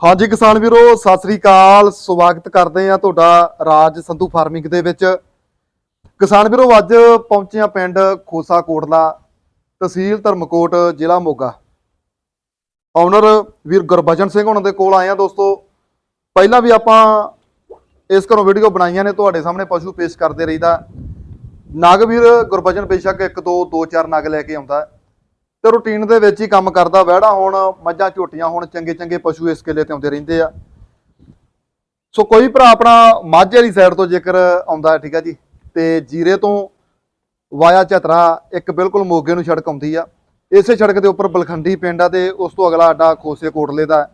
ਹਾਂਜੀ ਕਿਸਾਨ ਵੀਰੋ, ਸਤਿ ਸ੍ਰੀ ਅਕਾਲ। ਸਵਾਗਤ ਕਰਦੇ ਆ ਤੁਹਾਡਾ ਰਾਜ ਸੰਧੂ ਫਾਰਮਿੰਗ ਦੇ ਵਿੱਚ। ਕਿਸਾਨ ਵੀਰੋ, ਅੱਜ ਪਹੁੰਚੇ ਆ ਪਿੰਡ ਖੋਸਾ ਕੋਟਲਾ ਤਹਿਸੀਲ ਧਰਮਕੋਟ, ਜ਼ਿਲ੍ਹਾ ਮੋਗਾ। ਓਨਰ ਵੀਰ ਗੁਰਬਚਨ ਸਿੰਘ ਉਹਨਾਂ ਦੇ ਕੋਲ ਆਏ ਆ ਦੋਸਤੋ। ਪਹਿਲਾਂ ਵੀ ਆਪਾਂ ਇਸ ਘਰੋਂ ਵੀਡੀਓ ਬਣਾਈਆਂ ਨੇ, ਤੁਹਾਡੇ ਸਾਹਮਣੇ ਪਸ਼ੂ ਪੇਸ਼ ਕਰਦੇ ਰਹੀਦਾ। ਨਗ ਵੀਰ ਗੁਰਬਚਨ ਬੇਸ਼ੱਕ ਇੱਕ, ਦੋ ਦੋ, ਚਾਰ ਨਗ ਲੈ ਕੇ ਆਉਂਦਾ। ਤੇ ਰੂਟੀਨ ਦੇ ਵਿੱਚ ਹੀ ਕੰਮ ਕਰਦਾ ਵਿਹੜਾ ਹੁਣ, ਮੱਝਾਂ ਝੋਟੀਆਂ ਹੁਣ ਚੰਗੇ ਚੰਗੇ ਪਸ਼ੂ ਇਸ ਕਿਲੇ ਤੇ ਆਉਂਦੇ ਰਹਿੰਦੇ ਆ। ਸੋ ਕੋਈ ਭਰਾ ਆਪਣਾ ਮਾਝੇ ਵਾਲੀ ਸਾਈਡ ਤੋਂ ਜੇਕਰ ਆਉਂਦਾ ਠੀਕ ਆ ਜੀ, ਤੇ ਜੀਰੇ ਤੋਂ ਵਾਇਆ ਝਤਰਾ ਇੱਕ ਬਿਲਕੁਲ ਮੋਗੇ ਨੂੰ ਸੜਕ ਆਉਂਦੀ ਆ। ਇਸੇ ਸੜਕ ਦੇ ਉੱਪਰ ਬਲਖੰਡੀ ਪਿੰਡ ਆ ਤੇ ਉਸ ਤੋਂ ਅਗਲਾ ਅੱਡਾ ਖੋਸੇ ਕੋਟਲੇ ਦਾ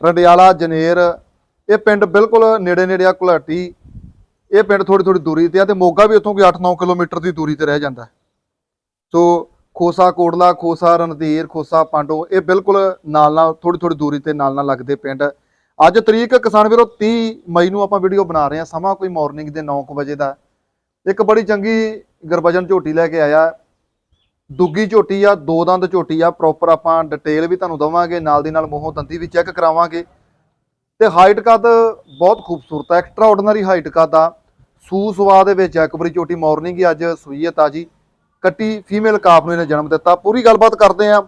ਰੰਡਿਆਲਾ, ਜਨੇਰ, ਇਹ ਪਿੰਡ ਬਿਲਕੁਲ ਨੇੜੇ ਨੇੜੇ ਆ ਕੁਲਾਟੀ ਇਹ ਪਿੰਡ ਥੋੜੀ ਥੋੜੀ ਦੂਰੀ ਤੇ ਆ ਤੇ ਮੋਗਾ ਵੀ ਉੱਥੋਂ ਕੋਈ 8-9 ਕਿਲੋਮੀਟਰ ਦੀ ਦੂਰੀ ਤੇ ਰਹਿ ਜਾਂਦਾ ਸੋ ਖੋਸਾ ਕੋਟਲਾ ਖੋਸਾ ਰਣਧੀਰ ਖੋਸਾ ਪਾਂਡੋ ਇਹ ਬਿਲਕੁਲ ਨਾਲ ਨਾਲ ਥੋੜੀ ਥੋੜੀ ਦੂਰੀ ਤੇ ਨਾਲ ਨਾਲ ਲੱਗਦੇ ਪਿੰਡ। ਅੱਜ ਤਰੀਕ ਕਿਸਾਨ ਵੀਰੋ 30 ਮਈ ਨੂੰ ਆਪਾਂ ਵੀਡੀਓ ਬਣਾ ਰਹੇ ਹਾਂ ਸਮਾਂ ਕੋਈ ਮਾਰਨਿੰਗ ਦੇ 9 ਵਜੇ ਦਾ। ਇੱਕ ਬੜੀ ਚੰਗੀ ਗਰਬਜਨ ਝੋਟੀ ਲੈ ਕੇ ਆਇਆ। ਦੁੱਗੀ ਝੋਟੀ ਆ ਦੋ ਦੰਦ ਝੋਟੀ ਆ ਪ੍ਰੋਪਰ ਆਪਾਂ ਡਿਟੇਲ ਵੀ ਤੁਹਾਨੂੰ ਦਵਾਂਗੇ ਨਾਲ ਦੀ ਨਾਲ ਮੂੰਹੋਂ ਦੰਦੀ ਵੀ ਚੈੱਕ ਕਰਾਵਾਂਗੇ। ਤੇ ਹਾਈਟ ਕੱਦ ਬਹੁਤ ਖੂਬਸੂਰਤ ਹੈ ਐਕਸਟਰਾ ਆਰਡੀਨਰੀ ਹਾਈਟ ਕੱਦ ਆ। ਸੂ ਸਵਾ ਦੇ ਵਿੱਚ ਆ, ਇੱਕ ਵਾਰੀ ਝੋਟੀ ਮਾਰਨਿੰਗ ਹੀ ਅੱਜ ਸੂਈ ਹੈ ਤਾਜੀ। ਕੱਟੀ ਫੀਮੇਲ ਕਾਫ ਨੂੰ ਇਹਨੇ ਜਨਮ ਦਿੱਤਾ। ਪੂਰੀ ਗੱਲਬਾਤ ਕਰਦੇ ਆ।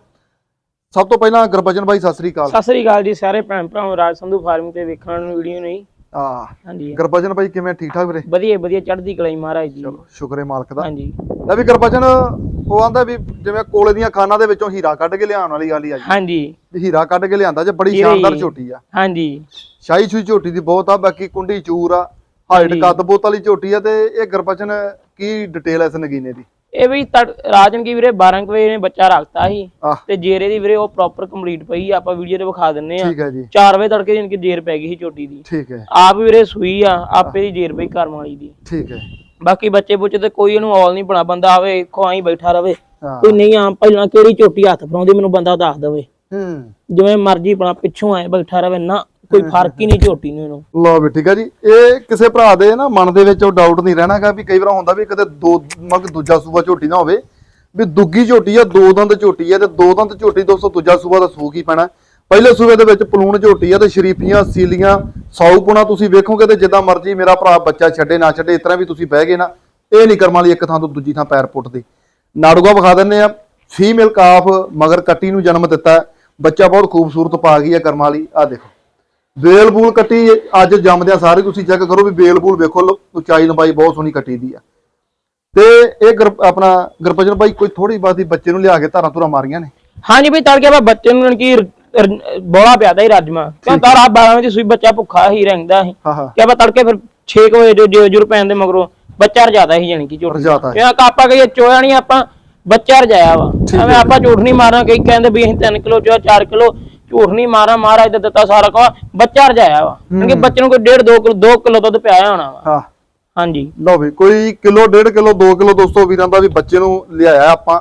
ਸਭ ਤੋਂ ਪਹਿਲਾਂ ਗੁਰਬਚਨ ਬਾਈ ਸਤਿ ਸ੍ਰੀ ਅਕਾਲ। ਸਤਿ ਸ੍ਰੀ ਅਕਾਲ ਜੀ ਸਾਰੇ ਭੈਣ ਭਰਾਵਾਂ ਰਾਜ ਸੰਧੂ ਫਾਰਮਿੰਗ ਤੇ ਵੇਖਣ ਨੂੰ ਵੀਡੀਓ ਨਹੀਂ। ਆ ਹਾਂਜੀ। ਗੁਰਬਚਨ ਬਾਈ ਕਿਵੇਂ? ਠੀਕ ਠਾਕ ਵੀਰੇ? ਵਧੀਆ ਵਧੀਆ ਚੜ੍ਹਦੀ ਕਲਾਈ ਮਹਾਰਾਜ ਜੀ। ਚਲੋ ਸ਼ੁਕਰ ਮਾਲਕ ਦਾ। ਹਾਂਜੀ। ਲੈ ਵੀ ਗੁਰਬਚਨ ਉਹ ਆਂਦਾ ਵੀ ਜਿਵੇਂ ਕੋਲੇ ਦੀਆਂ ਖਾਨਾਂ ਦੇ ਵਿੱਚੋਂ ਹੀਰਾ ਕੱਢ ਕੇ ਲਿਆਉਣ ਵਾਲੀ ਗੱਲ ਹੀ ਆ ਜੀ। ਹਾਂਜੀ। ਹੀਰਾ ਕੱਢ ਕੇ ਲਿਆਂਦਾ ਜੇ ਬੜੀ ਸ਼ਾਨਦਾਰ। ਝੋਟੀ ਆ। ਹਾਂਜੀ। ਸ਼ਾਹੀ ਛੂਈ ਝੋਟੀ ਦੀ ਬਹੁਤ ਆ ਬਾਕੀ ਕੁੰਡੀ ਚੂਰ ਆ ਹਾਈਟ। ਕੱਦ ਬੋਤ ਵਾਲੀ ਝੋਟੀ ਆ ਤੇ ਇਹ ਗੁਰਬਚਨ ਕੀ ਡਿਟੇਲ ਐ ਇਸ ਨਗੀਨੇ ਦੀ? ਇਹ ਵੀ ਰਾਜਨ ਕੀ ਵੀਰੇ 12 ਕੁ ਵਜੇ ਨੇ ਬੱਚਾ ਰੱਖਤਾ ਸੀ। ਤੇ ਜੇਰੇ ਦੀ ਵੀਰੇ ਉਹ ਪ੍ਰੋਪਰ ਕੰਪਲੀਟ ਪਈ ਆਪਾਂ ਵੀਡੀਓ ਤੇ ਵਿਖਾ ਦਿੰਨੇ ਆ। ਠੀਕ ਹੈ ਜੀ। 4 ਵਜੇ ਤੜਕੇ ਜਨ ਕਿ ਜੇਰ ਪੈ ਗਈ ਸੀ ਝੋਟੀ ਦੀ। ਠੀਕ ਹੈ। ਆਪ ਵੀਰੇ ਸੂਈ ਆ ਆਪੇ ਦੀ ਜੇਰ ਪਈ ਕਰਮ ਵਾਲੀ ਦੀ। ਠੀਕ ਹੈ। ਬਾਕੀ ਬੱਚੇ ਬੁੱਚੇ ਤੇ ਕੋਈ ਇਹਨੂੰ ਔਲ ਨਹੀਂ ਬਣਾ ਬੰਦਾ ਆਵੇ ਇੱਕੋ ਆਈ ਬੈਠਾ ਰਵੇ। ਕੋਈ ਨਹੀਂ ਆ ਪਹਿਲਾਂ ਕਿਹੜੀ ਝੋਟੀ ਹੱਥ ਫੜਾਉਂਦੀ ਮੈਨੂੰ ਬੰਦਾ ਦੱਸ ਦੇਵੇ। ਹੂੰ। ਜਿਵੇਂ ਮਰਜ਼ੀ ਬਣਾ ਪਿੱਛੋਂ ਆਏ ਬੈਠਾ ਰਵੇ ਨਾ। ਕੋਈ ਫ਼ਰਕ ਹੀ ਨਹੀਂ ਝੋਟੀ ਨੂੰ ਇਹਨੂੰ। ਲਓ ਵੀ ਠੀਕ ਹੈ ਜੀ। ਇਹ ਕਿਸੇ ਭਰਾ ਦੇ ਨਾ ਮਨ ਦੇ ਵਿੱਚ ਉਹ ਡਾਊਟ ਨਹੀਂ ਰਹਿਣਾਗਾ ਵੀ ਕਈ ਵਾਰ ਹੁੰਦਾ ਵੀ ਕਿਤੇ ਦੋ ਮਗ ਦੂਜਾ ਸੂਬਾ ਝੋਟੀ ਨਾ ਹੋਵੇ। ਵੀ ਦੁੱਗੀ ਝੋਟੀ ਆ, ਦੋ ਦੰਦ ਝੋਟੀ ਆ ਤੇ ਦੋ ਦੰਦ ਝੋਟੀ ਦੋਸਤੋ ਦੂਜਾ ਸੂਬਾ ਦਾ ਸੂਕ ਹੀ ਪੈਣਾ। ਪਹਿਲੇ ਸੂਬੇ ਦੇ ਵਿੱਚ ਪਲੂਣ ਝੋਟੀ ਆ ਤੇ ਸ਼ਰੀਫੀਆਂ, ਸੀਲੀਆਂ, ਸਾਊਪੁਣਾ ਤੁਸੀਂ ਵੇਖੋਗੇ ਤੇ ਜਿੱਦਾਂ ਮਰਜ਼ੀ ਮੇਰਾ ਭਰਾ ਬੱਚਾ ਛੱਡੇ, ਨਾ ਛੱਡੇ, ਇਸ ਤਰ੍ਹਾਂ ਵੀ ਤੁਸੀਂ ਬਹਿ ਗਏ ਨਾ। ਇਹ ਨਹੀਂ ਕਰਮਾਂ ਲਈ ਇੱਕ ਥਾਂ ਤੋਂ ਦੂਜੀ ਥਾਂ ਪੈਰ ਪੁੱਟਦੇ। ਨਾੜੂਗਾ ਵਿਖਾ ਦਿੰਨੇ ਆ ਫੀਮੇਲ ਕਾਫ ਮਗਰ ਕੱਟੀ ਨੂੰ ਜਨਮ ਦਿੱਤਾ। ਬੱਚਾ ਬਹੁਤ ਖੂਬਸੂਰਤ ਪਾ ਗਈ ਹੈ ਕਰਮਾਂ ਵਾਲੀ ਆ ਦੇਖੋ। ਬੇਲ ਬੂਲ ਕੱਟੀ ਅੱਜ ਜੰਮਦਿਆਂ ਸਾਰੇ ਤੁਸੀਂ ਚੈੱਕ ਕਰੋ ਵੀ ਬੇਲ ਬੂਲ ਵੇਖੋ ਉਚਾਈ ਲੰਬਾਈ ਬਹੁਤ ਸੋਹਣੀ ਕੱਟੀ ਦੀ ਆ। ਤੇ ਇਹ ਆਪਣਾ ਗੁਰਪਜਨ ਭਾਈ ਕੋਈ ਥੋੜੀ ਬਾਤੀ ਬੱਚੇ ਨੂੰ ਲਿਆ ਕੇ ਧਾਰਾਂ ਧੁਰਾਂ ਮਾਰੀਆਂ ਨੇ? ਹਾਂਜੀ ਵੀ ਤੜਕੇ ਆਪਾਂ ਬੱਚੇ ਨੂੰ ਕੀ ਬੋਲਾ ਪਿਆਦਾ ਹੀ ਰਾਜਮਾ। ਤਾਂ ਰਾਤ 12 ਵਜੇ ਸੂਈ ਬੱਚਾ ਭੁੱਖਾ ਹੀ ਰਹਿੰਦਾ ਸੀ। ਹਾਂ ਹਾਂ। ਕਿ ਆਪਾਂ ਤੜਕੇ ਫਿਰ 6 ਵਜੇ ਜੋ- ਜੁਰ ਪੈਣ ਦੇ ਮਗਰੋਂ ਬੱਚਾ ਰਜਾਦਾ ਸੀ ਜਾਨੀ ਕਿ ਝੂਠ। ਰਜਾਤਾ ਹੈ। ਆਪਾਂ ਕਹੀਏ ਚੋਇਆ ਨਹੀਂ ਆਪਾਂ ਬੱਚਾ ਰਜਾਇਆ ਵਾ। ਐਵੇਂ ਆਪਾਂ ਝੂਠ ਨਹੀਂ ਮਾਰਨਾ ਕਈ ਕਹਿੰਦੇ ਵੀ ਅਸੀਂ 3 ਕਿਲੋ ਚੋਇਆ 4 ਕਿਲੋ। ਝੂਠ ਨਹੀਂ ਮਾਰਾ ਮਹਾਰਾਜ ਦਾ ਦਿੱਤਾ ਸਾਰਾ ਕੋ ਬੱਚਾ ਰਜਾਇਆ ਵਾ। ਕਿਉਂਕਿ ਬੱਚੇ ਨੂੰ ਕੋਈ 1.5 2 ਕਿਲੋ 2 ਕਿਲੋ ਦੁੱਧ ਪਿਆਇਆ ਹੋਣਾ ਵਾ। ਹਾਂ। ਹਾਂਜੀ। ਲਓ ਵੀ ਕੋਈ ਕਿਲੋ ਡੇਢ ਕਿਲੋ 2 ਕਿਲੋ ਦੋਸਤੋ ਵੀਰਾਂ ਦਾ ਵੀ ਬੱਚੇ ਨੂੰ ਲਿਆਇਆ ਆਪਾਂ।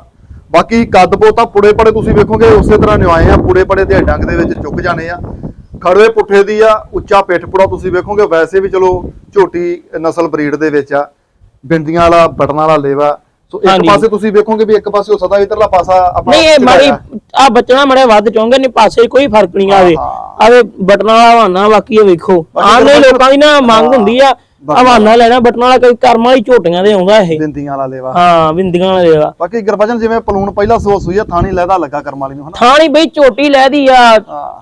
ਬਾਕੀ ਕੱਦ ਪੋਤਾ ਪੁੜੇ ਪੜੇ ਤੁਸੀਂ ਵੇਖੋਗੇ ਉਸੇ ਤਰ੍ਹਾਂ ਨਿਵਾਏ ਆ ਪੁੜੇ ਪੜੇ ਦੇ ਡੰਗ ਦੇ ਵਿੱਚ ਚੁੱਕ ਜਾਣੇ ਆ। ਖੜਵੇ ਪੁੱਠੇ ਦੀ ਆ ਉੱਚਾ ਪਿੱਠ ਪੁੜਾ ਤੁਸੀਂ ਵੇਖੋਗੇ ਵੈਸੇ ਵੀ ਚਲੋ ਝੋਟੀ ਨਸਲ ਬਰੀਡ ਦੇ ਵਿੱਚ ਆ। ਬਿੰਦੀਆਂ ਵਾਲਾ ਬਟਨ ਵਾਲਾ ਲੇਵਾ ਸੋ ਇੱਕ ਹਾਂਜੀ। ਪਾਸੇ ਤੁਸੀਂ ਵੇਖੋਗੇ ਵੀ ਇੱਕ ਪਾਸੇ ਉਹ ਸਦਾ ਇਧਰਲਾ ਪਾਸਾ ਆਪਣਾ ਨਹੀਂ ਇਹ ਮਾੜੀ। ਆ ਬਚਣਾ ਮੜੇ ਵੱਧ ਚਾਹੁੰਗੇ ਨਹੀਂ ਪਾਸੇ ਕੋਈ ਫ਼ਰਕ ਨਹੀਂ ਆਵੇ। ਆਵੇ ਬਟਨਾਂ ਵਾਲਾ ਹਵਾਨਾ ਬਾਕੀ ਇਹ ਵੇਖੋ ਬਾਕੀ ਆਮ ਲੋਕਾਂ ਦੀ ਨਾ ਮੰਗ ਹੁੰਦੀ ਆ ਹਵਾਨਾ ਲੈਣਾ ਬਟਨਾਂ ਵਾਲਾ ਕੋਈ ਕਰਮ ਵਾਲੀ ਝੋਟੀਆਂ ਦੇ ਆਉਂਦਾ ਇਹ। ਬਿੰਦੀਆਂ ਵਾਲਾ ਲੇਵਾ। ਹਾਂ ਬਿੰਦੀਆਂ ਵਾਲੇ ਦਾ ਬਾਕੀ ਗਰਭਜਨ ਜਿਵੇਂ ਪਲੂਣ ਪਹਿਲਾ ਸੋ ਸੂਈ ਆ ਥਾਣੀ ਲੈਦਾ ਲੱਗਾ ਕਰਮ ਵਾਲੀ ਨੂੰ ਹਨਾ? ਥਾਣੀ ਬਈ ਝੋਟੀ ਲੈਦੀ ਆ।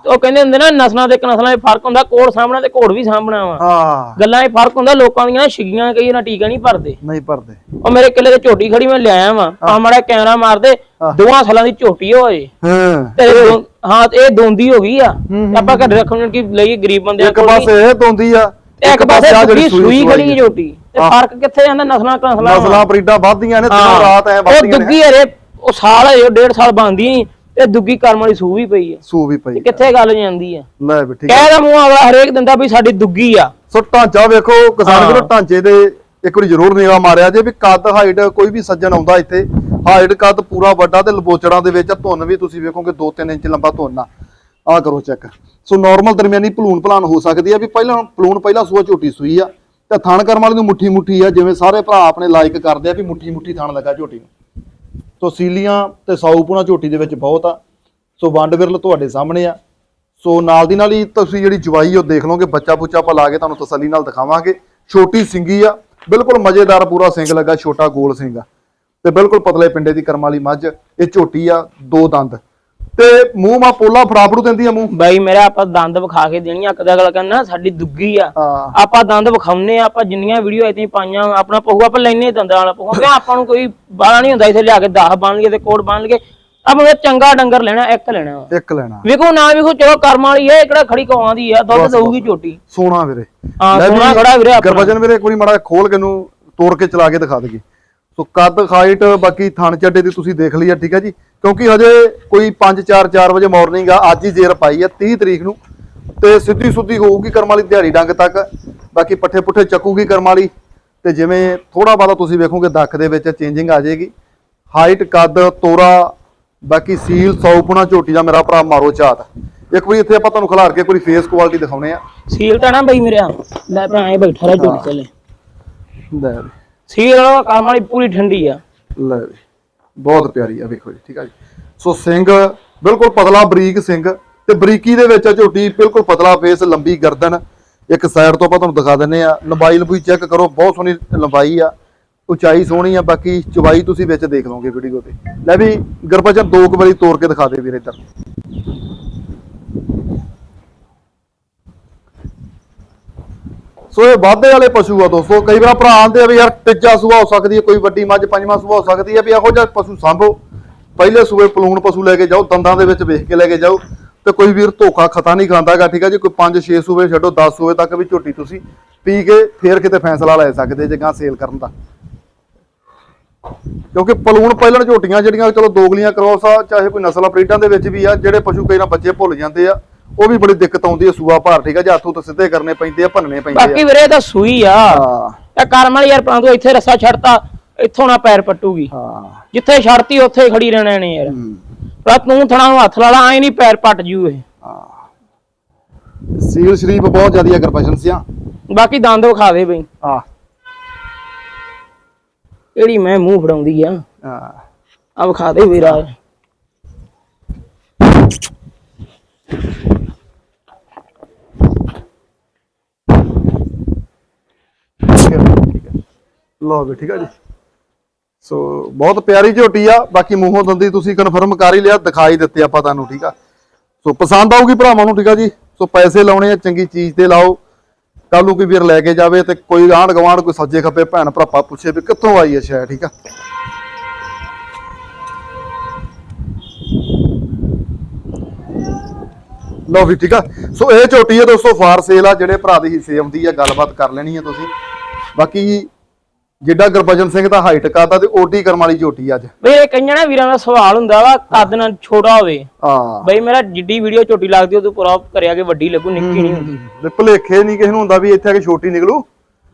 ਉਹ ਕਹਿੰਦੇ ਹੁੰਦੇ ਨਾ ਨਸਲਾਂ ਤੇ ਇੱਕ ਨਸਲਾਂ 'ਚ ਫ਼ਰਕ ਹੁੰਦਾ ਕੋੜ ਸਾਹਮਣਾ ਤੇ ਕੋੜ ਵੀ ਸਾਹਮਣਾ ਵਾ। ਹਾਂ। ਗੱਲਾਂ 'ਚ ਫ਼ਰਕ ਹੁੰਦਾ ਲੋਕਾਂ ਦੀਆਂ ਛਿਗੀਆਂ ਕਈ ਨਾ ਟੀਕਾ ਨਹੀਂ ਭਰਦੇ। ਨਹੀਂ ਭਰਦੇ। ਉਹ ਮੇਰੇ ਕਿੱਲੇ ਤੇ ਝੋਟੀ ਖੜੀ ਮੈਂ ਲਿਆਇਆ ਵਾਂ ਆ ਮਾੜਾ ਕੈਮਰਾ ਮਾਰਦੇ ਹਾਂ। ਦੋਵਾਂ ਸਾਲਾਂ ਦੀ ਝੋਟੀ ਹੋਏ ਹਾਂ। ਤੇ ਦੋ- ਹਾਂ ਇਹ ਦੋਂਦੀ ਹੋ ਗਈ ਆ। ਆਪਾਂ ਘਰ ਰੱਖਣ ਕੀ ਲਈ ਗਰੀਬ ਬੰਦਿਆਂ ਇੱਕ। ਪਾਸੇ ਇਹ ਦੋਂਦੀ ਆ। ਇੱਕ ਪਾਸੇ ਆਹ ਦੂਜੀ ਸੂਈ ਖੜੀ ਝੋਟੀ। ਤੇ ਹਾਂ। ਫ਼ਰਕ ਕਿੱਥੇ ਜਾਂਦਾ? ਨਸਲਾਂ ਕਸਲਾਂ ਨਸਲਾਂ ਬਰੀਡਾਂ ਵੱਧਦੀਆਂ ਨੇ ਦਿਨੋਂ ਰਾਤ ਐ ਉਹ ਵੱਧਦੀਆਂ ਨੇ। ਦੁੱਗੀ ਹਰੇ ਉਹ ਸਾਲ ਹੈ ਉਹ ਡੇਢ ਸਾਲ ਬੰਦੀ ਤੇ ਦੁੱਗੀ ਕਰਮ ਵਾਲੀ ਸੂ ਵੀ ਪਈ ਆ ਸੂ ਵੀ ਪਈ ਕਿੱਥੇ ਗੱਲ ਜਾਂਦੀ ਆ ਲੈ ਵੀ ਠੀਕ ਹੈ। ਕਹਿ ਦਾ ਮੂੰਹ ਅਗਲਾ ਹਰੇਕ ਦਿੰਦਾ ਵੀ ਸਾਡੀ ਦੁੱਗੀ ਆ। ਸੋ ਢਾਂਚਾ ਵੇਖੋ ਕਿਸਾਨ ਹਾਂ। ਵੀਰੋ ਢਾਂਚੇ ਦੇ ਇੱਕ ਵਾਰੀ ਜ਼ਰੂਰ ਨਿਗਾਹ ਮਾਰਿਆ ਜੇ ਵੀ ਕੱਦ ਹਾਈਟ ਕੋਈ ਵੀ ਸੱਜਣ ਆਉਂਦਾ ਇੱਥੇ ਹਾਈਟ ਕੱਦ ਪੂਰਾ ਵੱਡਾ ਤੇ ਲਬੋਚੜਾਂ ਦੇ ਵਿੱਚ ਆ, ਧੁੰਨ ਵੀ ਤੁਸੀਂ ਵੇਖੋਗੇ 2-3 ਇੰਚ ਲੰਬਾ ਧੁੰਨ ਆ। ਆ ਕਰੋ ਚੈੱਕ। ਸੋ ਨਾਰਮਲ ਦਰਮਿਆਨੀ ਭਲੂਣ ਭਲਾਨ ਹੋ ਸਕਦੀ ਆ ਵੀ ਪਹਿਲਾਂ ਭਲੂਣ ਪਹਿਲਾਂ ਸੂਆ ਝੋਟੀ ਸੂਈ ਆ, ਤੇ ਥਣ ਕਰਮ ਵਾਲੀ ਨੂੰ ਮੁੱਠੀ ਮੁੱਠੀ ਆ, ਜਿਵੇਂ ਸਾਰੇ ਭਰਾ ਆਪਣੇ ਲਾਇਕ ਕਰਦੇ ਆ ਵੀ ਮੁੱਠੀ ਮੁੱਠੀ ਥਣ ਲੱਗਾ ਝੋਟੀ ਨੂੰ। ਸੋ ਸੀਲੀਆਂ ਤੇ ਸਾਊਪੂਣਾ ਝੋਟੀ ਦੇ ਵਿੱਚ ਬਹੁਤ ਆ। ਸੋ ਵੰਡ ਵਿਰਲ ਤੁਹਾਡੇ ਸਾਹਮਣੇ ਆ। ਸੋ ਨਾਲ ਦੀ ਨਾਲ ਹੀ ਤੁਸੀਂ ਜਿਹੜੀ ਜਵਾਈ ਉਹ ਦੇਖ ਲਓਗੇ, ਬੱਚਾ ਬੁੱਚਾ ਆਪਾਂ ਲਾ ਕੇ ਤੁਹਾਨੂੰ ਤਸੱਲੀ ਨਾਲ ਦਿਖਾਵਾਂਗੇ। ਛੋਟੀ ਸਿੰਗੀ ਆ, ਬਿਲਕੁਲ ਮਜ਼ੇਦਾਰ ਪੂਰਾ ਸਿੰਘ ਲੱਗਾ, ਛੋਟਾ ਗੋਲ ਸਿੰਘ ਆ। ਤੇ ਬਿਲਕੁਲ ਪਤਲੇ ਪਿੰਡੇ ਦੀ ਕਰਮ ਵਾਲੀ ਮੱਝ, ਇਹ ਝੋਟੀ ਆ, ਦੋ ਦੰਦ। ਤੇ ਮੂੰਹ ਮਾ ਪੋਲਾ ਫੜਾਫੜੂ ਦਿੰਦੀ ਆ ਮੂੰਹ। ਬਾਈ ਮੇਰਾ ਆਪਾਂ ਦੰਦ ਵਿਖਾ ਕੇ ਦੇਣੀ ਆ ਕਦਾ ਅਗਲਾ ਕਹਿੰਦਾ ਸਾਡੀ ਦੁੱਗੀ ਆ। ਹਾਂ। ਆਪਾਂ ਦੰਦ ਵਿਖਾਉਨੇ ਆ ਆਪਾਂ ਜਿੰਨੀਆਂ ਵੀਡੀਓ ਇਤਨੀ ਪਾਈਆਂ ਆਪਣਾ ਪਹੂ ਆਪਾਂ ਲੈਨੇ ਦੰਦਾਂ ਵਾਲਾ ਪਹੂ ਕਿਉਂ ਆਪਾਂ ਨੂੰ ਕੋਈ ਬਾਲਾ ਨਹੀਂ ਹੁੰਦਾ ਇੱਥੇ ਲਿਆ ਕੇ 10 ਬਣ ਲਈਏ ਤੇ ਕੋਟ ਬਣ ਲਈਏ ਆਪਾਂ ਨੇ ਚੰਗਾ ਡੰਗਰ ਲੈਣਾ ਇੱਕ ਲੈਣਾ ਵਾ। ਇੱਕ ਲੈਣਾ। ਵੇਖੋ ਨਾ ਵੇਖੋ ਚਲੋ ਕਰਮ ਵਾਲੀ ਹੈ ਇਹ ਕਿਹੜਾ ਖੜੀ ਕਵਾਂ ਦੀ ਆ ਦੁੱਧ ਦਊਗੀ ਝੋਟੀ। ਸੋਨਾ ਵੀਰੇ। ਹਾਂ, ਲੈ ਵੀ ਸੋਹਣਾ ਖੜਾ ਵੀਰੇ ਆਪਣਾ। ਗੁਰਬਚਨ ਵੀਰੇ ਇੱਕ ਵਾਰੀ ਮਾੜਾ ਖੋਲ ਕੇ ਨੂੰ ਤੋੜ ਕੇ ਚਲਾ ਕੇ ਦਿਖਾ ਦਈਏ। ਸੋ ਕੱਦ ਹਾਈਟ ਬਾਕੀ ਥਣ ਚੱਡੇ ਦੀ ਤੁਸੀਂ ਦੇਖ ਲਈ ਆ ਠੀਕ ਹੈ ਜੀ। ਕਿਉਂਕਿ ਹਜੇ ਕੋਈ 5 4 4 ਵਜੇ ਮਾਰਨਿੰਗ ਆ ਅੱਜ ਹੀ ਜੇਰ ਪਾਈ ਆ 30 ਤਰੀਕ ਨੂੰ। ਤੇ ਸਿੱਧੀ ਸੁੱਧੀ ਹੋਊਗੀ ਕਰਮ ਵਾਲੀ ਦਿਹਾੜੀ ਡੰਗ ਤੱਕ। ਬਾਕੀ ਪੱਠੇ ਪੁੱਠੇ ਚੱਕੂਗੀ ਕਰਮ ਵਾਲੀ। ਤੇ ਜਿਵੇਂ ਥੋੜਾ ਬਾਅਦ ਤੁਸੀਂ ਵੇਖੋਗੇ ਦੱਖ ਦੇ ਵਿੱਚ ਚੇਂਜਿੰਗ ਆ ਜਾਏਗੀ। ਹਾਈਟ ਕੱਦ ਤੋਰਾ ਬਾਕੀ ਸੀਲ ਸੌਪਣਾ ਝੋਟੀ ਦਾ ਮੇਰਾ ਭਰਾ ਮਾਰੋ ਝਾਤ। ਇੱਕ ਵਾਰੀ ਇੱਥੇ ਆਪਾਂ ਤੁਹਾਨੂੰ ਖਿਲਾਰ ਕੇ ਕੋਈ ਫੇਸ ਕੁਆਲਿਟੀ ਦਿਖਾਉਣੇ ਆ। ਸੀਲ ਤਾਂ ਨਾ ਬਈ ਮੇਰਾ ਲੈ ਭਰਾ ਇਹ ਬੈਠਾ ਰਹਿ ਝੋਟੀ ਚੱਲੇ। ਲੈ। ਵੀ ਵਾਲਾ ਕਰਮ ਵਾਲੀ ਪੂਰੀ ਠੰਡੀ ਆ। ਲੈ ਵੀ ਬਹੁਤ ਪਿਆਰੀ ਆ, ਵੇਖੋ ਜੀ, ਠੀਕ ਆ ਜੀ। ਸੋ ਸਿੰਘ, ਬਿਲਕੁਲ ਪਤਲਾ ਬਰੀਕ ਸਿੰਘ ਤੇ ਬਰੀਕੀ ਦੇ ਵਿੱਚ ਆ ਝੋਟੀ, ਬਿਲਕੁਲ ਪਤਲਾ ਫੇਸ ਲੰਬੀ ਗਰਦਨ। ਇੱਕ ਸਾਈਡ ਤੋਂ ਆਪਾਂ ਤੁਹਾਨੂੰ ਦਿਖਾ ਦਿੰਨੇ ਆ, ਲੰਬਾਈ, ਲੰਬੀ ਚੈੱਕ ਕਰੋ, ਬਹੁਤ ਸੋਹਣੀ ਲੰਬਾਈ ਆ, ਉਚਾਈ ਸੋਹਣੀ ਆ, ਬਾਕੀ ਚਵਾਈ ਤੁਸੀਂ ਵਿੱਚ ਦੇਖ ਲਓਗੇ ਵੀਡੀਓ ਤੇ। ਲੈ ਵੀ ਗਰਪਚਨ ਦੋ ਕੁ ਵਾਰੀ ਤੋੜ ਕੇ ਦਿਖਾ ਦੇ ਵੀਰੇ ਇੱਧਰ। ਸੋ ਇਹ ਵਾਧੇ ਵਾਲੇ ਪਸ਼ੂ ਆ ਦੋਸਤੋ। ਕਈ ਵਾਰ ਭਰਾ ਆਂਦੇ ਆ ਵੀ ਯਾਰ ਤੀਜਾ ਸੂਆ ਹੋ ਸਕਦੀ ਹੈ, ਕੋਈ ਵੱਡੀ ਮੱਝ, ਪੰਜਵਾਂ ਸੂਆ ਹੋ ਸਕਦੀ ਹੈ ਵੀ ਇਹੋ ਜਿਹਾ ਪਸ਼ੂ ਸੰਭੋ। ਪਹਿਲੇ ਸੂਏ ਪਲੂਣ ਪਸ਼ੂ ਲੈ ਕੇ ਜਾਓ, ਦੰਦਾਂ ਦੇ ਵਿੱਚ ਵੇਖ ਕੇ ਲੈ ਕੇ ਜਾਓ। ਤੇ ਕੋਈ ਵੀਰ ਧੋਖਾ ਖਤਾ ਨਹੀਂ ਖਾਂਦਾਗਾ ਠੀਕ ਹੈ ਜੀ? ਕੋਈ 5-6 ਸੂਏ ਛੱਡੋ 10 ਸੂਏ ਤੱਕ ਵੀ ਝੋਟੀ ਤੁਸੀਂ ਪੀ ਕੇ ਫੇਰ ਕਿਤੇ ਫੈਸਲਾ ਲੈ ਸਕਦੇ ਜੇ ਗਾਂ ਸੇਲ ਕਰਨ ਦਾ। ਕਿਉਂਕਿ ਪਲੂਣ ਪਹਿਲਣ ਝੋਟੀਆਂ ਜਿਹੜੀਆਂ, ਚਲੋ ਦੋਗਲੀਆਂ ਕ੍ਰੋਸ ਆ, ਚਾਹੇ ਕੋਈ ਨਸਲ ਬਰੀਡਾਂ ਦੇ ਵਿੱਚ ਵੀ ਆ, ਜਿਹੜੇ ਪਸ਼ੂ ਕਈ ਨਾ ਬੱਚੇ ਭੁੱਲ ਜਾਂਦੇ ਆ। ਉਹ ਵੀ ਬੜੀ ਦਿੱਕਤ ਆਉਂਦੀ ਹੈ ਸੂਆ ਭਾਰ ਠੀਕ ਆ? ਜੇ ਹੱਥੋਂ ਤੋਂ ਸਿੱਧੇ ਕਰਨੇ ਪੈਂਦੇ ਆ ਭੰਨਣੇ ਪੈਂਦੇ ਬਾਕੀ ਆ ਵੀਰੇ ਇਹ ਤਾਂ ਸੂਈ ਆ। ਇਹ ਕਰਮ ਵਾਲੀ ਯਾਰ ਪਰਾਂ ਤੂੰ ਇੱਥੇ ਰੱਸਾ ਛੱਡਤਾ ਇੱਥੋਂ ਨਾ ਪੈਰ ਪੱਟੂਗੀ। ਹਾਂ। ਜਿੱਥੇ ਛੱਡਤੀ ਉੱਥੇ ਹੀ ਖੜੀ ਰਹਿਣਾ ਨੇ ਯਾਰ। ਪਰ ਤੂੰ ਥਣਾ ਨੂੰ ਹੱਥ ਲਾ ਲਾ ਐ ਨਹੀਂ ਪੈਰ ਪੱਟ ਜੂ ਇਹ। ਹਾਂ। ਸੀਲ ਸ਼ਰੀਫ ਬਹੁਤ ਜ਼ਿਆਦੀ ਅਗਰਪਸ਼ਨ ਸਿਆ। ਬਾਕੀ ਦੰਦ ਵਿਖਾ ਦੇ ਬਈ। ਆ ਕਿਹੜੀ ਮੈਂ ਮੂੰਹ ਫੜਾਉਂਦੀ ਆ? ਹਾਂ। ਆ ਵਿਖਾ ਦੇ ਵੀਰਾ ਠੀਕ ਹੈ ਠੀਕ ਹੈ ਲਓ ਵੀ ਠੀਕ ਆ ਜੀ। ਸੋ, ਬਹੁਤ ਪਿਆਰੀ ਝੋਟੀ ਆ, ਬਾਕੀ ਮੂੰਹੋਂ ਦੰਦੀ ਤੁਸੀਂ ਕਨਫਰਮ ਕਰ ਹੀ ਲਿਆ, ਦਿਖਾਈ ਦਿੱਤੇ ਆਪਾਂ ਤੁਹਾਨੂੰ, ਠੀਕ ਆ। ਸੋ, ਪਸੰਦ ਆਊਗੀ ਭਰਾਵਾਂ ਨੂੰ, ਠੀਕ ਆ ਜੀ। ਸੋ, ਪੈਸੇ ਲਾਉਣੇ ਆ, ਚੰਗੀ ਚੀਜ਼ ਤੇ ਲਾਓ। ਕੱਲ ਨੂੰ ਕੋਈ ਵੀਰ ਲੈ ਕੇ ਜਾਵੇ ਤੇ ਕੋਈ ਆਂਢ ਗਵਾਂਢ ਕੋਈ ਸੱਜੇ ਖੱਬੇ ਭੈਣ ਭਰਾਪਾ ਪੁੱਛੇ ਵੀ ਕਿੱਥੋਂ ਆਈ ਹੈ ਸ਼ਾਇਦ ਠੀਕ ਆ। ਲਓ ਵੀ, ਠੀਕ ਆ। ਸੋ, ਇਹ ਝੋਟੀ ਆ ਦੋਸਤੋ, ਫਾਰ ਸੇਲ ਆ, ਜਿਹੜੇ ਭਰਾ ਦੀ ਹਿੱਸੇ ਆਉਂਦੀ ਆ, ਗੱਲਬਾਤ ਕਰ ਲੈਣੀ ਆ ਤੁਸੀਂ। ਬਾਕੀ ਜਿੱਡਾ ਗੁਰਬਚਨ ਸਿੰਘ ਦਾ ਹਾਈਟ ਕਾਦਾ ਤੇ ਓਟੀ ਕਰਮ ਵਾਲੀ ਝੋਟੀ ਅੱਜ। ਬਈ ਇਹ ਕਈਆਂ ਨਾ ਵੀਰਾਂ ਦਾ ਸਵਾਲ ਹੁੰਦਾ ਵਾ ਕੱਦ ਨਾਲ ਛੋਟਾ ਹੋਵੇ। ਹਾਂ। ਬਈ ਮੇਰਾ ਜਿੱਡੀ ਵੀਡੀਓ ਛੋਟੀ ਲੱਗਦੀ ਉਹ ਤੂੰ ਪੂਰਾ ਕਰਿਆ ਕਿ ਵੱਡੀ ਲੱਗੂ ਨਿੱਕੀ ਨਹੀਂ ਹੁੰਦੀ। ਭੁਲੇਖੇ ਨਹੀਂ ਕਿਸੇ ਨੂੰ ਹੁੰਦਾ ਵੀ ਇੱਥੇ ਆ ਕੇ ਛੋਟੀ ਨਿਕਲੂ।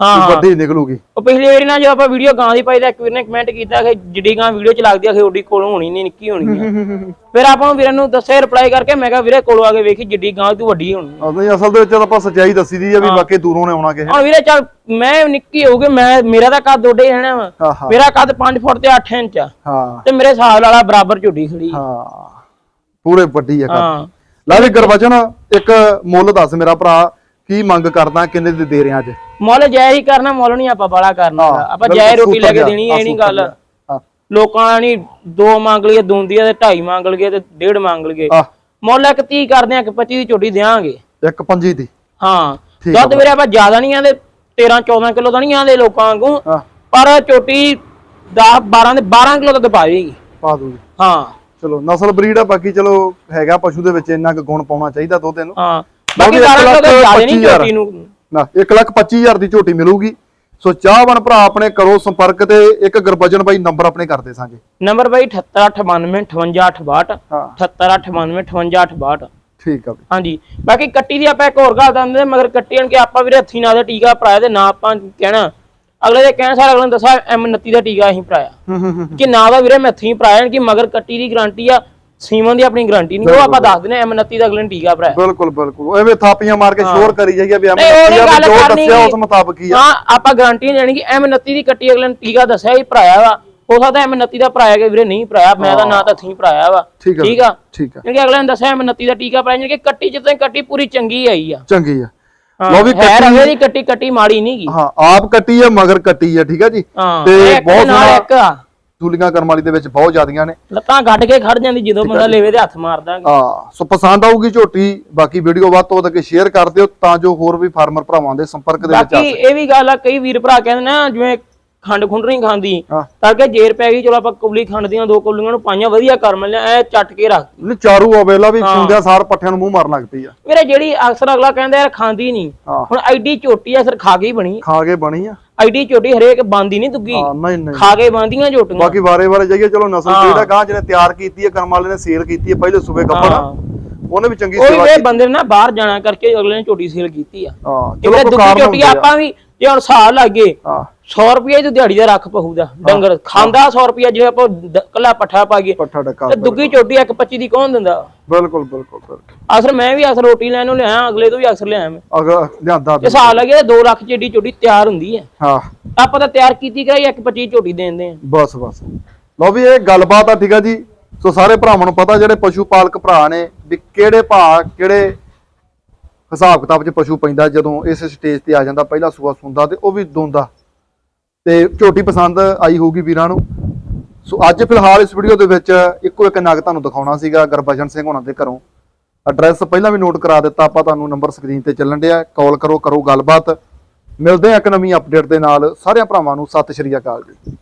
ਹਾਂ ਹਾਂ। ਵੱਡੀ ਨਿਕਲੂਗੀ। ਉਹ ਪਿਛਲੀ ਵਾਰੀ ਨਾ ਜਦੋਂ ਆਪਾਂ ਵੀਡੀਓ ਗਾਂ ਦੀ ਪਾਈ ਤਾਂ ਇੱਕ ਵੀਰ ਨੇ ਕਮੈਂਟ ਕੀਤਾ ਕਿ ਜਿੱਡੀ ਗਾਂ ਵੀਡੀਓ ਚ ਲੱਗਦੀ ਆ ਕਿ ਓਡੀ ਕੋਲੋਂ ਹੋਣੀ ਨਹੀਂ ਨਿੱਕੀ ਹੋਣੀ ਆ। ਫਿਰ ਆਪਾਂ ਨੂੰ ਵੀਰਾਂ ਨੂੰ ਦੱਸਿਆ ਰਿਪਲਾਈ ਕਰਕੇ ਮੈਂ ਕਿਹਾ ਵੀਰੇ ਕੋਲੋਂ ਆ ਕੇ ਵੇਖੀ ਜਿੱਡੀ ਗਾਂ ਤੂੰ ਵੱਡੀ ਹੋਣੀ ਆ। ਨਹੀਂ ਅਸਲ ਦੇ ਵਿੱਚ ਤਾਂ ਆਪਾਂ ਸੱਚਾਈ ਦੱਸੀ ਦੀ ਆ ਵੀ ਬਾਕੀ ਦੂਰੋਂ ਨੇ ਆਉਣਾ ਕਿਸੇ ਹੁਣ ਵੀਰੇ ਚੱਲ ਮੈਂ ਨਿੱਕੀ ਹੋਊਗੀ ਮੈਂ ਮੇਰਾ ਤਾਂ ਕੱਦ ਓਡੇ ਰਹਿਣਾ ਵਾ। ਹਾਂ ਹਾਂ। ਮੇਰਾ ਕੱਦ 5 ਫੁੱਟ ਤੇ 8 ਇੰਚ ਆ। ਹਾਂ। ਤੇ ਮੇਰੇ ਸਾਲ ਵਾਲਾ ਬਰਾਬਰ ਝੁੱਡੀ ਖੜੀ। ਹਾਂ। ਪੂਰੇ ਵੱਡੀ ਆ ਹਾਂ। ਲੈ ਵੀ ਗੁਰਬਚਨ ਇੱਕ ਮੁੱਲ ਦੱਸ ਮੇਰਾ ਭਰਾ ਕੀ ਮੰਗ ਕਰਦਾ ਕਿੰਨੇ ਦੀ ਦੇ ਰਿਹਾ ਅੱਜ? ਮੁੱਲ ਜੈ ਹੀ ਕਰਨਾ ਮੁੱਲ ਨਹੀਂ ਆਪਾਂ ਬੜਾ ਕਰਨਾ ਹਾਂ। ਆਪਾਂ ਬਿਲਕੁਲ ਜੈ ਰੋਟੀ ਲੈ ਕੇ ਦੇਣੀ ਇਹ ਨਹੀਂ ਗੱਲ। ਹਾਂ। ਲੋਕਾਂ ਨਹੀਂ ਦੋ ਮੰਗ ਲਈਏ ਦੋਂਦੀਆਂ ਤੇ ਢਾਈ ਮੰਗ ਲਈਏ ਤੇ ਡੇਢ ਮੰਗ ਲਈਏ। ਆ ਮੁੱਲ ਇੱਕ 30 ਕਰਦੇ ਆ ਕਿ 25 ਦੀ ਝੋਟੀ ਦੇਾਂਗੇ ਇੱਕ ਪੰਜੀ ਦੀ। ਹਾਂ। ਠੀਕ ਆ ਦੁੱਧ ਵੀਰੇ ਆਪਾਂ ਜ਼ਿਆਦਾ ਨਹੀਂ ਆਂਦੇ 13 14 ਕਿਲੋ ਤਾਂ ਨਹੀਂ ਆਂਦੇ ਲੋਕਾਂ ਵਾਂਗੂ ਪਰ ਝੋਟੀ 10 12 ਦੇ 12 ਕਿਲੋ ਤਾਂ ਦਬਾ ਦੇਗੀ ਪਾ ਦੂਗੀ ਹਾਂ। ਚਲੋ ਨਸਲ ਬਰੀਡ ਆ ਬਾਕੀ ਚਲੋ ਹੈਗਾ ਪਸ਼ੂ ਦੇ ਵਿੱਚ ਇੰਨਾ ਕੁ ਗੁਣ ਪਾਉਣਾ ਚਾਹੀਦਾ ਦੁੱਧ ਇਹਨੂੰ। ਹਾਂ। ਬਾਕੀ ਬਾਕੀ 12 ਕਿਲੋ ਤਾਂ ਜ਼ਿਆਦਾ ਨਹੀਂ 25,000 ਝੋਟੀ ਨੂੰ। ਨਾ 125000 ਦੀ ਝੋਟੀ ਮਿਲੂਗੀ। ਸੋ ਚਾਹਵਨ ਭਰਾ ਆਪਣੇ ਕਰੋ ਸੰਪਰਕ ਤੇ ਇੱਕ ਗੁਰਬਚਨ ਬਾਈ ਨੰਬਰ ਆਪਣੇ ਕਰਦੇ ਸਾਂਗੇ। ਨੰਬਰ ਬਾਈ 7898 ਹਾਂ। 7898 ਠੀਕ ਆ ਬਈ। ਹਾਂਜੀ ਬਾਕੀ ਕੱਟੀ ਦੀ ਆਪਾਂ ਇੱਕ ਹੋਰ ਗੱਲ ਦੱਸਦੇ ਮਗਰ ਕੱਟੀ ਆਣ ਕੇ ਆਪਾਂ ਵੀਰੇ ਹੱਥੀ ਨਾਲ ਦਾ ਟੀਕਾ ਭਰਾਇਆ ਤੇ ਨਾ ਆਪਾਂ ਕਹਿਣਾ। ਅਗਲੇ ਦੇ ਕਹਿਣ ਸਾਰ ਅਗਲੇ ਨੇ ਦੱਸਿਆ M29 ਦਾ ਟੀਕਾ ਅਸੀਂ ਭਰਾਇਆ ਕਿ ਨਾ ਦਾ ਵੀਰੇ ਮੈਂ ਹੱਥੀ ਭਰਾਇਆ ਕਿ ਮਗਰ ਕੱਟੀ ਦੀ ਗਾਰੰਟੀ ਆ ਸੀਮਨ ਦੀ ਆਪਣੀ ਗਾਰੰਟੀ ਨਹੀਂ ਉਹ ਆਪਾਂ ਦੱਸ ਦਿੰਦੇ M29 ਦਾ ਨੇ ਟੀਕਾ ਭਰਾਇਆ ਬਿਲਕੁਲ ਬਿਲਕੁਲ। ਐਵੇਂ ਥਾਪੀਆਂ ਮਾਰ ਕੇ ਸ਼ੋਰ ਕਰੀ ਜਾਈਏ ਵੀ ਨਹੀਂ, ਉਹ ਐਵੇਂ ਨਹੀਂ ਗੱਲ ਜੋ ਦੱਸਿਆ ਉਸ। ਮੁਤਾਬਕ ਹੀ ਆ। ਹਾਂ ਆਪਾਂ ਗਾਰੰਟੀ ਦੇਣੀ ਕਿ M29 ਦੀ ਕੱਟੀ ਅਗਲੇ ਟੀਕਾ ਦੱਸਿਆ ਹੀ ਭਰਾਇਆ ਵਾ। ਹੋ ਸਕਦਾ ਐ 29 ਦਾ ਭਰਾਇਆ ਗਿਆ ਵੀਰੇ ਨਹੀਂ ਭਰਾਇਆ ਮੈਂ ਤਾਂ ਨਾ ਤਾਂ ਥੀ ਭਰਾਇਆ ਵਾ। ਠੀਕ ਆ ਠੀਕ ਆ? ਆ। ਕਿਉਂਕਿ ਅਗਲੇ ਨੇ ਦੱਸਿਆ 29 ਦਾ ਟੀਕਾ ਭਰਾਇਆ ਕਿ ਕੱਟੀ ਜਿੱਦਾਂ ਕੱਟੀ ਪੂਰੀ ਚੰਗੀ ਆਈ ਆ। ਚੰਗੀ ਆ। ਲਓ ਵੀ ਕੱਟੀ- ਦੀ ਕੱਟੀ ਕੱਟੀ ਮਾੜੀ ਨਹੀਂ ਗੀ ਹਾਂ ਆਪ ਕੱਟੀ ਆ ਮਗਰ ਕੱਟੀ ਆ ਠੀਕ ਆ ਜੀ? ਤੇ ਬਹੁਤ ਸੋਹਣਾ ਇੱਕ ਆ ਸੂਲੀਆਂ ਕਰਮ ਵਾਲੀ ਦੇ ਵਿੱਚ ਬਹੁਤ ਜ਼ਿਆਦੀਆਂ ਨੇ। ਲੱਤਾਂ ਗੱਡ ਕੇ ਖੜ ਜਾਂਦੀ ਜਦੋਂ ਬੰਦਾ ਲੇਵੇ ਦੇ ਹੱਥ ਮਾਰਦਾ ਹਾਂ ਸੋ ਪਸੰਦ ਆਊਗੀ ਝੋਟੀ ਬਾਕੀ ਵੀਡੀਓ ਵੱਧ ਤੋਂ ਵੱਧ ਕੇ ਸ਼ੇਅਰ ਕਰ ਦਿਓ ਤਾਂ ਜੋ ਹੋਰ ਵੀ ਫਾਰਮਰ ਭਰਾਵਾਂ ਦੇ ਸੰਪਰਕ ਦੇ ਵਿੱਚ ਆ ਬਾਕੀ ਇਹ ਵੀ ਗੱਲ ਆ ਕਈ ਵੀਰ ਭਰਾ ਕਹਿੰਦੇ ਨਾ ਜਿਵੇਂ ਖੰਡ ਖੁੰਡ ਨਹੀਂ ਖਾਂਦੀ। ਹਾਂ। ਤਾਂ ਕਿ ਜੇਰ ਪੈ ਗਈ ਚਲੋ ਆਪਾਂ ਕੁਬਲੀ ਖੰਡ ਦੀਆਂ ਦੋ ਕੁਬਲੀਆਂ ਨੂੰ ਪਾਈਆਂ ਵਧੀਆ ਕਰ ਮਿਲਿਆ ਐ ਚੱਟ ਕੇ ਰੱਖ। ਨਹੀਂ ਚਾਰੂ ਅਵੇਲਾ ਵੀ ਸੁੰਦਿਆ ਸਾਰ ਪੱਠਿਆਂ ਨੂੰ ਮੂੰਹ ਮਾਰਨ ਲੱਗ ਪਈ ਆ। ਵੀਰੇ ਜਿਹੜੀ ਅਕਸਰ ਅਗਲਾ ਕਹਿੰਦਾ ਯਾਰ ਖਾਂਦੀ ਨਹੀਂ। ਹਾਂ। ਹੁਣ ਐਡੀ ਝੋਟੀ ਆ ਸਿਰ ਖਾ ਕੇ ਹੀ ਬਣੀ। ਖਾ ਕੇ ਬਣੀ ਆ। ਐਡੀ ਝੋਟੀ ਹਰੇਕ ਬੰਦੀ ਨਹੀਂ ਦੁੱਗੀ। ਹਾਂ ਨਹੀਂ ਨਹੀਂ। ਖਾ ਕੇ ਬੰਦੀਆਂ ਝੋਟੀਆਂ। ਬਾਕੀ ਵਾਰੇ ਵਾਰੇ ਜਾਈਏ ਚਲੋ ਨਸਲ ਜਿਹੜਾ ਗਾਂ ਜਿਹਨੇ ਤਿਆਰ ਕੀਤੀ ਹੈ ਕਰਮ ਵਾਲੇ ਨੇ ਸੇਲ ਕੀਤੀ ਹੈ ਪਹਿਲੇ ਸੂਬੇ ਹਾਂ। ਉਹਨੇ ਵੀ ਚੰਗੀ ਉਹ ਸੇਵਾ ਵੀ ਕੀਤੀ। ਬੰਦੇ ਨੇ ਨਾ ਬਾਹਰ ਜਾਣਾ ਕਰਕੇ ਅਗਲੇ ਨੇ ਝੋਟੀ ਸੇਲ ਕੀਤੀ ਆ। ਹਾਂ ਚਲੋ ਕੋਈ ਦੁੱਗੀ ਕਾਰਨ ਝੋਟੀ ਹੁੰਦੇ ਆ। ਆਪਾਂ ਵੀ ਜੇ ਹੁਣ ਸਾਲ ਲੱਗੇ ਹਾਂ। 100 ਰੁਪਏ ਦੀ ਦਿਹਾੜੀ ਦਾ ਰੱਖ ਪਹੂਦਾ ਡੰਗਰ। ਖਾਂਦਾ 100 ਰੁਪਏ ਜੇ ਆਪਾਂ ਦ- ਕੱਲਾ ਪੱਠਾ ਪਾ ਗਏ ਪੱਠਾ ਡੱਕਾ ਤੇ ਦੁੱਗੀ ਝੋਟੀ ਇੱਕ 25 ਦੀ ਕੌਣ ਦਿੰਦਾ? ਬਿਲਕੁਲ ਬਿਲਕੁਲ ਬਿਲਕੁਲ। ਅਸਰ ਮੈਂ ਵੀ ਅਸਰ ਰੋਟੀ ਲੈਣ ਨੂੰ ਲਿਆ ਅਗਲੇ ਤੋਂ ਵੀ ਅਕਸਰ ਲਿਆ ਮੈਂ। ਅਗਰ ਲਿਆਂਦਾ ਜੇ ਸਾਲ ਲੱਗੇ 2 ਲੱਖ ਚ ਏਡੀ ਝੋਟੀ ਤਿਆਰ ਹੁੰਦੀ ਹੈ। ਹਾਂ। ਆਪਾਂ ਤਾਂ ਤਿਆਰ ਕੀਤੀ ਕਰਾਈ ਇੱਕ 25 ਝੋਟੀ ਦੇਂਦੇ ਆ। ਬਸ ਬਸ। ਲਓ ਵੀ ਇਹ ਗੱਲਬਾਤ ਆ ਠੀਕ ਆ ਜੀ? ਸੋ ਸਾਰੇ ਭਰਾਵਾਂ ਨੂੰ ਪਤਾ ਜਿਹੜੇ ਪਸ਼ੂ ਪਾਲਕ ਭਰਾ ਨੇ ਵੀ ਕਿਹੜੇ ਭਾਅ ਕਿਹੜੇ ਹਿਸਾਬ ਕਿਤਾਬ 'ਚ ਪਸ਼ੂ ਪੈਂਦਾ ਜਦੋਂ ਇਸ ਸਟੇਜ ਤੇ ਆ ਜਾਂਦਾ ਪਹਿਲਾ ਸੂਆ ਸੁੰਦਾ ਤੇ ਉਹ ਵੀ ਦੋਂਦਾ। ਤੇ ਝੋਟੀ ਪਸੰਦ ਆਈ ਹੋਊਗੀ ਵੀਰਾਂ ਨੂੰ। ਸੋ ਅੱਜ ਫਿਲਹਾਲ ਇਸ ਵੀਡੀਓ ਦੇ ਵਿੱਚ ਇੱਕੋ ਇੱਕ ਨਗ ਤੁਹਾਨੂੰ ਦਿਖਾਉਣਾ ਸੀਗਾ ਗੁਰਬਚਨ ਸਿੰਘ ਹੋਣਾ ਦੇ ਘਰੋਂ। ਐਡਰੈਸ ਪਹਿਲਾਂ ਵੀ ਨੋਟ ਕਰਾ ਦਿੱਤਾ, ਆਪਾਂ ਤੁਹਾਨੂੰ ਨੰਬਰ ਸਕਰੀਨ ਤੇ ਚੱਲਣ ਡਿਆ। ਕਾਲ ਕਰੋ ਕਰੋ ਗੱਲਬਾਤ। ਮਿਲਦੇ ਆ ਇੱਕ ਨਵੀਂ ਅਪਡੇਟ ਦੇ ਨਾਲ। ਸਾਰਿਆਂ ਭਰਾਵਾਂ ਨੂੰ ਸਤਿ ਸ਼੍ਰੀ ਅਕਾਲ ਜੀ।